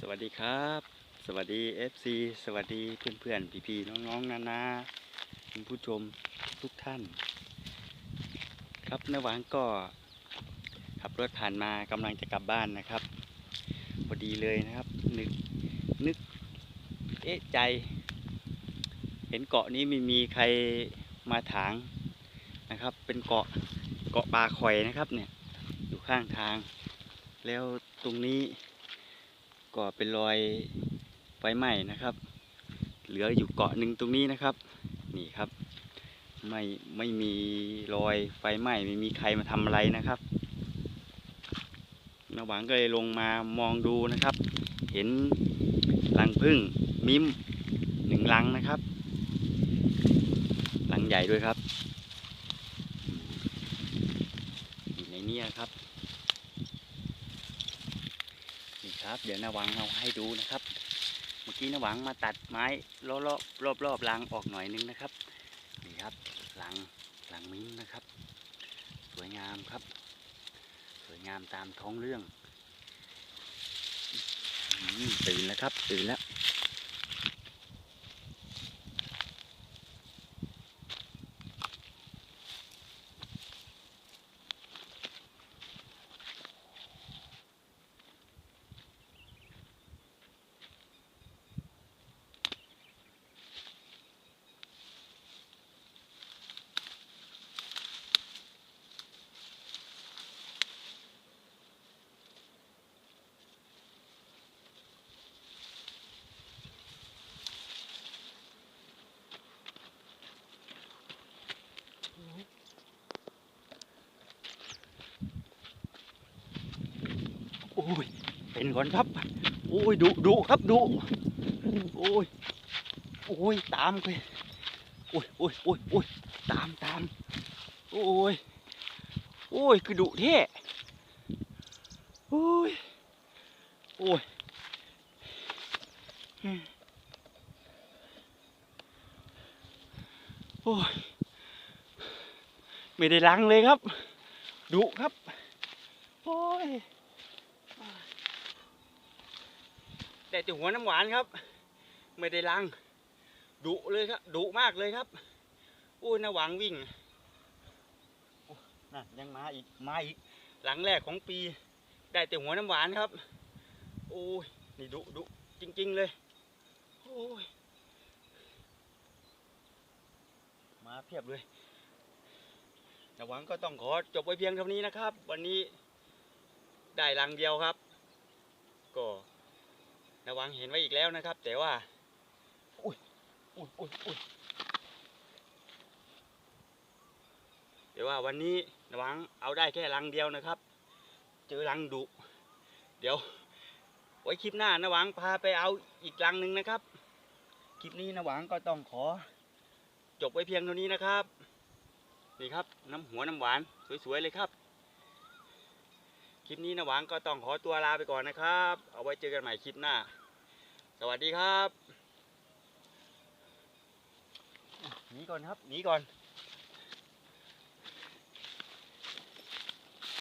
สวัสดีครับ สวัสดี FC สวัสดีเพื่อนๆพี่ๆน้องๆนานาคุณผู้ชมทุกท่าน ครับนหวางก็ขับรถผ่านมากำลังจะกลับบ้านนะครับพอดีเลยนะครับนึกนึกเอ๊ะใจ เห็นเกาะนี้ไม่มีใครมาถางนะครับ เป็นเกาะเกาะปลาคอยนะครับเนี่ยอยู่ข้างทาง แล้วตรงนี้ ก็เป็นรอยไฟไหม้นะครับ เหลืออยู่เกาะหนึ่งตรงนี้นะครับ นี่ครับ ไม่ไม่มีรอยไฟไหม้ไม่มีใครมาทำอะไรนะครับนาหวังก็เลยลงมามองดูนะครับ เห็นรังผึ้งมิ้มหนึ่งรังนะครับรังใหญ่ด้วยครับอืมอยู่ในนี้ครับ นี่ ครับ เดี๋ยวนาหวังเอาให้ดูนะครับ เมื่อกี้นาหวังมาตัดไม้รอบรอบรอบรอบรังออกหน่อยนึงนะครับนี่ครับรังรังมิ้นนะครับ สวยงามครับ สวยงามตามท้องเรื่องตื่นแล้วครับ ตื่นแล้ว อ้ยเป็นก่อนครับโอ้ยดุดุครับดุโอ้ยโอ้ยตามไปโอ้ยโอ้ยโอ้ยโอ้ยตามตามโอ้ยโอ้ยคือดุแท้โอ้ยโอ้ยโอ้ยไม่ได้ลังเลยครับดุครับ โอ้ย แต่แต่หัวน้ำหวานครับ ไม่ได้ลังดุเลยครับดุมากเลยครับโอ้ยน้าหวังวิ่งโอ้นั่นยังมาอีกมาอีกหลังแรกของปี ได้แต่หัวน้ำหวานครับ โอ้ยนี่ดุดุจริง ๆ เลยโอ้ยมาเพียบเลยน้าหวังก็ต้องขอจบไว้เพียงเท่านี้นะครับ วันนี้ได้รังเดียวครับก็ ระวังเห็นไว้อีกแล้วนะครับ แต่ว่า อุ้ยอุ้ยอุ้ยอุ้ยแต่ว่าวันนี้ระวังเอาได้แค่รังเดียวนะครับ เจอรังดุเดี๋ยว ไว้คลิปหน้านะหวังพาไปเอาอีกรังหนึ่งนะครับ คลิปนี้นะหวังก็ต้องขอ จบไว้เพียงเท่านี้นะครับ นี่ครับ น้ำหัวน้ำหวานสวยๆเลยครับ คลิปนี้นะหวังก็ต้องขอตัวลาไปก่อนนะครับ เอาไว้เจอกันใหม่คลิปหน้า สวัสดีครับหนีก่อนครับหนีก่อน